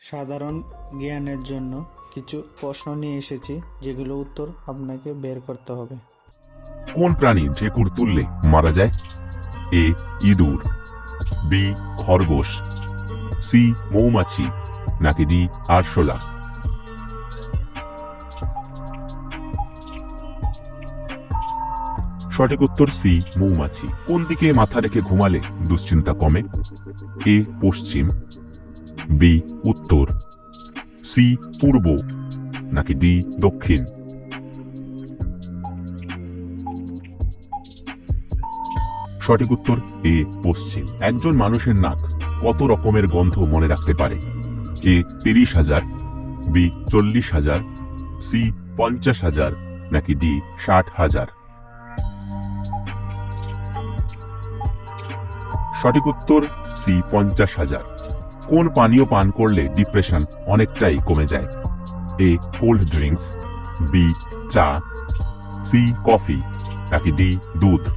সাধারণ জ্ঞানের জন্য কিছু প্রশ্ন নিয়ে এসেছি, যেগুলো উত্তর আপনাকে বের করতে হবে। কোন প্রাণী ঢেকুর তুললে মারা যায়? এ, ইঁদুর, বি, খরগোশ, সি, মৌমাছি, নাকি ডি, আরশোলা? সঠিক উত্তর সি, মৌমাছি। কোন দিকে মাথা রেখে ঘুমালে দুশ্চিন্তা কমে? এ, পশ্চিম। বি উত্তর, সি পূর্ব, নাকি ডি দক্ষিণ? সঠিক উত্তর, এ পশ্চিম। একজন মানুষের নাক কত রকমের গন্ধ মনে রাখতে পারে? এ তিরিশ হাজার, বি চল্লিশ হাজার, সি পঞ্চাশ হাজার, নাকি ডি ষাট হাজার? সঠিক উত্তর, সি পঞ্চাশ হাজার। কোন পানীয় পান করলে ডিপ্রেশন অনেকটাই কমে যায়? এ কোল্ড ড্রিঙ্কস বি চা. সি কফি নাকি ডি দুধ?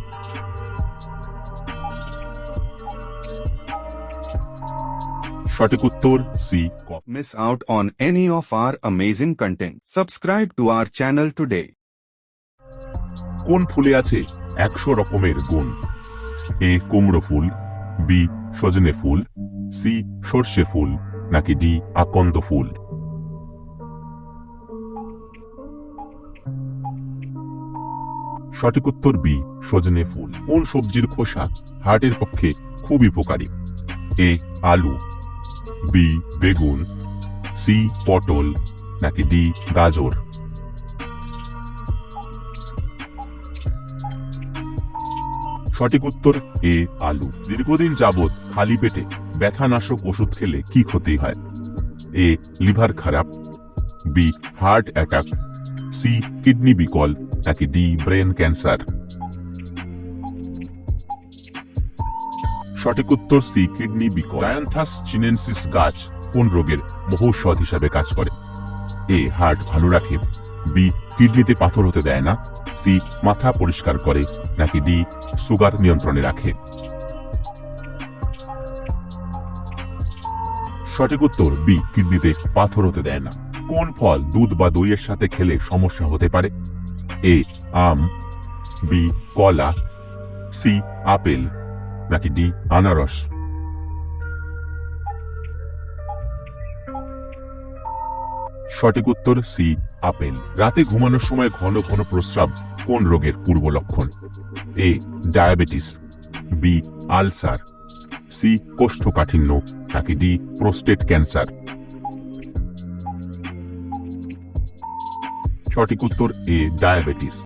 সঠিক উত্তর C Miss out on any of our amazing content. Subscribe to our channel today. কোন ফুলে আছে একশো রকমের গুণ? এ কুমড়ো ফুল. বি সজনে ফুল, সি সর্ষে ফুল, নাকি ডি আকন্দ ফুল? সঠিক উত্তর বি, সজনে ফুল। কোন সবজির খোসা হার্টের পক্ষে খুবই উপকারী? এ, আলু, বি, বেগুন, সি, পটল, নাকি ডি, গাজর? সঠিক উত্তর, এ আলু। দীর্ঘদিন যাবৎ খালি পেটে ব্যথানাশক ওষুধ খেলে কি ক্ষতি হয়? এ, লিভার খারাপ। B, heart attack. C, kidney বিকল, নাকি ডি, ব্রেন ক্যান্সার। সঠিক উত্তর সি, কিডনি বিকল। ডায়ান্থাস চিনেনসিস গাছ কোন রোগের মহৌষধ হিসাবে কাজ করে? এ, হার্ট ভালো রাখে। বি, কিডনিতে পাথর হতে দেয় না। সি মাথা পরিষ্কার করে নাকি ডি সুগার নিয়ন্ত্রণে রাখে। সঠিক উত্তর, বি, কিডনিতে পাথর হতে দেয় না। কোন ফল দুধ বা দইয়ের সাথে খেলে সমস্যা হতে পারে? এ, আম, বি, কলা, সি, আপেল, নাকি ডি, আনারস? সঠিক উত্তর সি, আপেল। রাতে ঘুমানোর সময় ঘন ঘন প্রস্রাব কোন রোগের পূর্ব লক্ষণ? A, diabetes, B, ulcer, C, কোষ্ঠকাঠিন্য, নাকি ডি, প্রোস্টেট ক্যান্সার? সঠিক উত্তর এ, ডায়াবেটিস।